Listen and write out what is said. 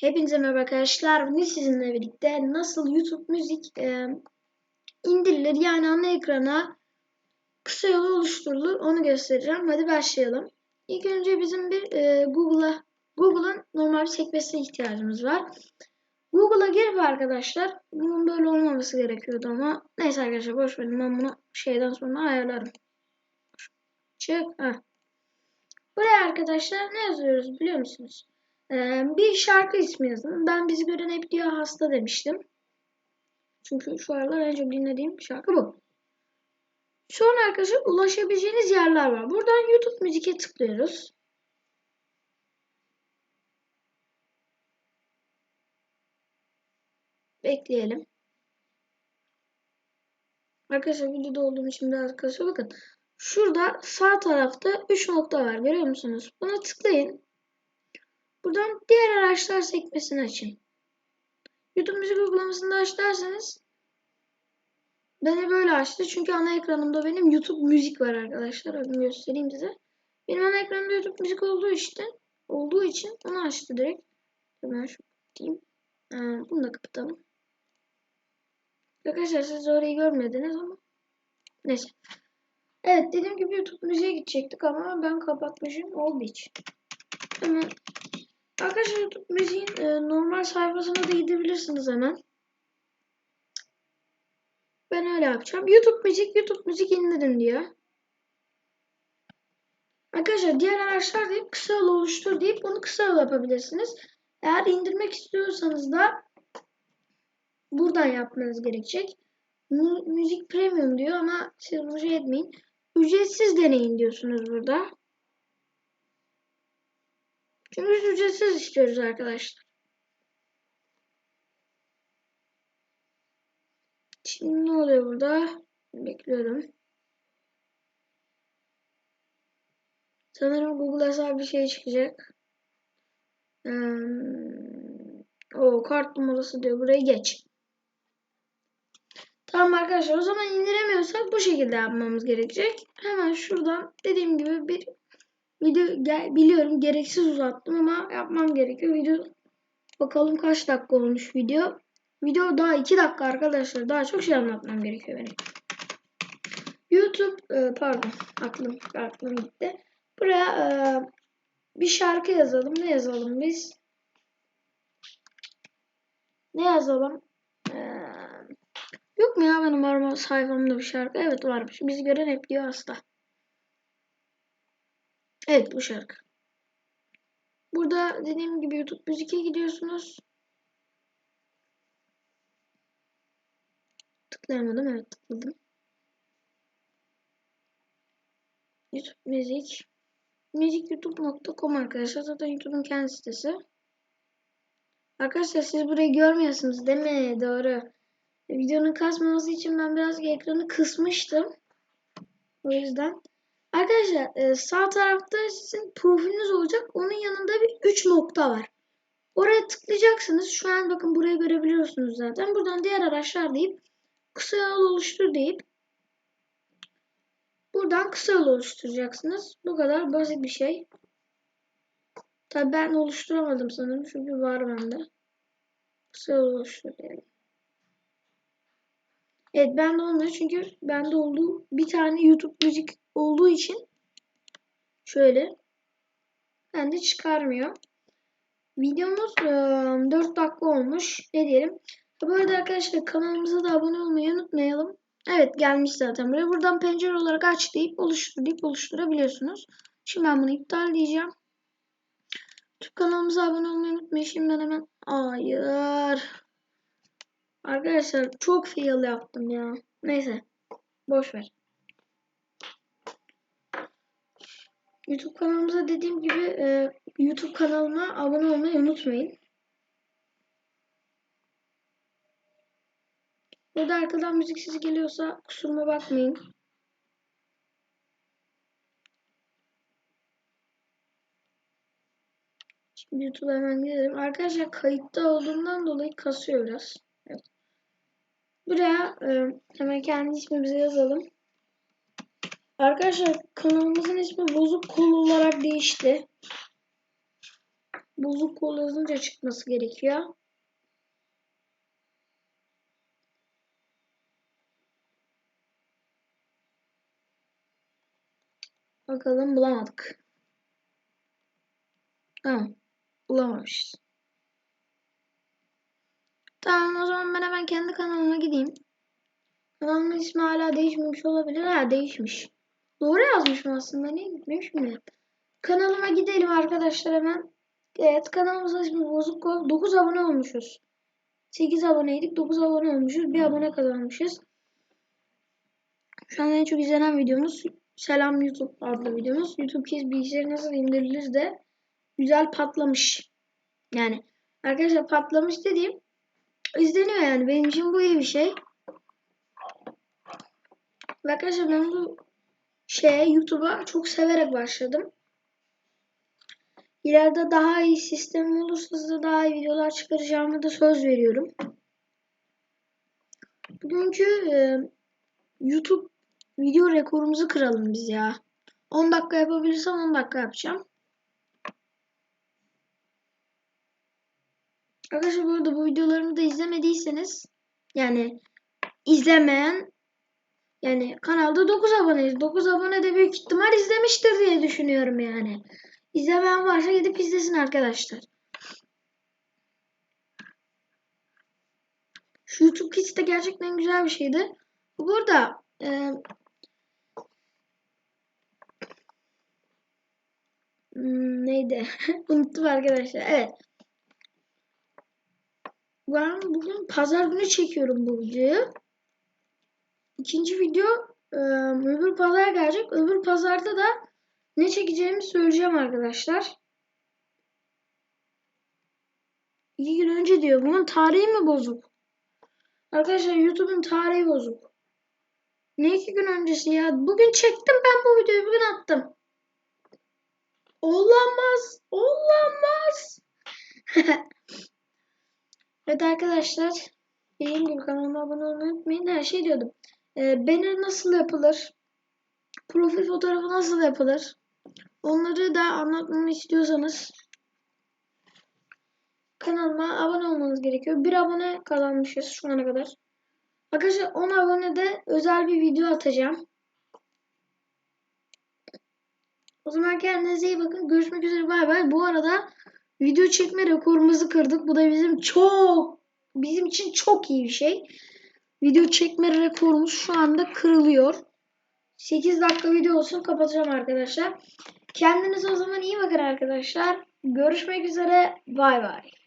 Hepinize merhaba arkadaşlar. Bugün sizinle birlikte nasıl YouTube müzik e, indirilir yani ana ekrana kısa yolu oluşturulur onu göstereceğim. Hadi başlayalım. İlk önce bizim bir e, Google'a Google'ın normal bir sekmesine ihtiyacımız var. Google'a girip arkadaşlar bunun böyle olmaması gerekiyordu ama neyse arkadaşlar boş verin ben bunu şeyden sonra ayarlarım. Çık. Heh. Buraya arkadaşlar ne yazıyoruz biliyor musunuz? Ee, bir şarkı ismi yazın. Ben bizi gören hep diyor hasta demiştim. Çünkü şu aralar en çok dinlediğim şarkı bu. Sonra arkadaşlar ulaşabileceğiniz yerler var. Buradan YouTube müzike tıklıyoruz. Bekleyelim. Arkadaşlar videoda olduğum için biraz kasıyor. Bakın şurada sağ tarafta 3 nokta var. Görüyor musunuz? Buna tıklayın. Buradan diğer araçlar sekmesini açın. YouTube müzik uygulamasını da aç derseniz beni böyle açtı. Çünkü ana ekranımda benim YouTube müzik var arkadaşlar. Adını göstereyim size. Benim ana ekranımda YouTube müzik olduğu için olduğu için onu açtı direkt. Hemen şu. Ee, bunu da kapatalım. Arkadaşlar siz orayı görmediniz ama neyse. Evet dediğim gibi YouTube müziğe gidecektik ama ben kapatmışım olduğu için. Hemen Arkadaşlar YouTube müziğin e, normal sayfasına da gidebilirsiniz hemen. Ben öyle yapacağım. YouTube müzik, YouTube müzik indirin diyor. Arkadaşlar diğer araçlar deyip kısa yol oluştur deyip onu kısa yol yapabilirsiniz. Eğer indirmek istiyorsanız da buradan yapmanız gerekecek. Müzik premium diyor ama siz bunu şey etmeyin. Ücretsiz deneyin diyorsunuz burada. Çünkü ücretsiz istiyoruz arkadaşlar. Şimdi ne oluyor burada? Bekliyorum. Sanırım Google hesabı bir şey çıkacak. Hmm. O kart numarası diyor. Burayı geç. Tamam arkadaşlar o zaman indiremiyorsak bu şekilde yapmamız gerekecek. Hemen şuradan dediğim gibi bir Video gel, biliyorum gereksiz uzattım ama yapmam gerekiyor. Video bakalım kaç dakika olmuş video. Video daha 2 dakika arkadaşlar. Daha çok şey anlatmam gerekiyor benim. YouTube e, pardon aklım aklım gitti. Buraya e, bir şarkı yazalım. Ne yazalım biz? Ne yazalım? E, yok mu ya benim normal sayfamda bir şarkı? Evet varmış. Biz gören hep diyor hasta. Evet bu şarkı. Burada dediğim gibi YouTube müzike gidiyorsunuz. Tıklayamadım. Evet tıkladım. YouTube müzik. Müzikyoutube.com arkadaşlar. Zaten YouTube'un kendi sitesi. Arkadaşlar siz burayı görmüyorsunuz değil mi? Doğru. Videonun kasmaması için ben biraz ekranı kısmıştım. O yüzden Arkadaşlar e, sağ tarafta sizin profiliniz olacak. Onun yanında bir 3 nokta var. Oraya tıklayacaksınız. Şu an bakın burayı görebiliyorsunuz zaten. Buradan diğer araçlar deyip kısa yol oluştur deyip buradan kısa yol oluşturacaksınız. Bu kadar basit bir şey. Tabi ben oluşturamadım sanırım. Çünkü var bende. Kısa yol oluştur diyelim. Evet bende olmuyor çünkü bende olduğu bir tane YouTube müzik olduğu için şöyle bende çıkarmıyor. Videomuz e, 4 dakika olmuş. Ne diyelim? Bu arada arkadaşlar kanalımıza da abone olmayı unutmayalım. Evet gelmiş zaten buraya. Buradan pencere olarak aç deyip oluştur deyip oluşturabiliyorsunuz. Şimdi ben bunu iptal diyeceğim. YouTube kanalımıza abone olmayı unutmayın. Şimdiden hemen hayır. Arkadaşlar çok fail yaptım ya. Neyse. Boş ver. YouTube kanalımıza dediğim gibi e, YouTube kanalıma abone olmayı unutmayın. Burada arkadan müzik sesi geliyorsa kusuruma bakmayın. Şimdi YouTube'a hemen gidelim. Arkadaşlar kayıtta olduğundan dolayı kasıyor biraz. Evet. Buraya e, hemen kendi ismimizi yazalım. Arkadaşlar kanalımızın ismi Bozuk Kol olarak değişti. bozuk kol yazınca çıkması gerekiyor. Bakalım bulamadık. Tamam. Bulamamışız. Tamam o zaman ben hemen kendi kanalıma gideyim. Kanalımın ismi hala değişmemiş olabilir. Ha değişmiş. Doğru yazmışım aslında. Niye gitmemiş mi? Kanalıma gidelim arkadaşlar hemen. Evet kanalımızın ismi Bozuk Kol. 9 abone olmuşuz. 8 aboneydik. 9 abone olmuşuz. Bir abone kazanmışız. Şu an en çok izlenen videomuz Selam YouTube adlı videomuz. YouTube kez bilgisayarı nasıl indirilir de güzel patlamış. Yani arkadaşlar patlamış dediğim izleniyor yani. Benim için bu iyi bir şey. Arkadaşlar ben bu şeye YouTube'a çok severek başladım. İleride daha iyi sistemim olursa size daha iyi videolar çıkaracağımı da söz veriyorum. Bugünkü e, YouTube video rekorumuzu kıralım biz ya. 10 dakika yapabilirsem 10 dakika yapacağım. Arkadaşlar bu arada bu videolarımı da izlemediyseniz yani izlemeyen yani kanalda 9 aboneyiz. 9 abone de büyük ihtimal izlemiştir diye düşünüyorum yani. İzlemeyen varsa gidip izlesin arkadaşlar. Şu YouTube Kids de gerçekten güzel bir şeydi. Burada e, hmm, neydi? Unuttum arkadaşlar. Evet. Ben bugün pazar günü çekiyorum bu videoyu. İkinci video e, öbür pazar gelecek. Öbür pazarda da ne çekeceğimi söyleyeceğim arkadaşlar. İki gün önce diyor. Bunun tarihi mi bozuk? Arkadaşlar YouTube'un tarihi bozuk. Ne iki gün öncesi ya? Bugün çektim ben bu videoyu. Bugün attım. Olamaz. Olamaz. evet arkadaşlar. Dediğim gibi kanalıma abone olmayı unutmayın. Her şey diyordum. Ee, banner nasıl yapılır? Profil fotoğrafı nasıl yapılır? Onları da anlatmamı istiyorsanız kanalıma abone olmanız gerekiyor. Bir abone kazanmışız şu ana kadar. Arkadaşlar 10 abonede özel bir video atacağım. O zaman kendinize iyi bakın. Görüşmek üzere. Bay bay. Bu arada video çekme rekorumuzu kırdık. Bu da bizim çok bizim için çok iyi bir şey. Video çekme rekorumuz şu anda kırılıyor. 8 dakika video olsun kapatacağım arkadaşlar. Kendinize o zaman iyi bakın arkadaşlar. Görüşmek üzere. Bay bay.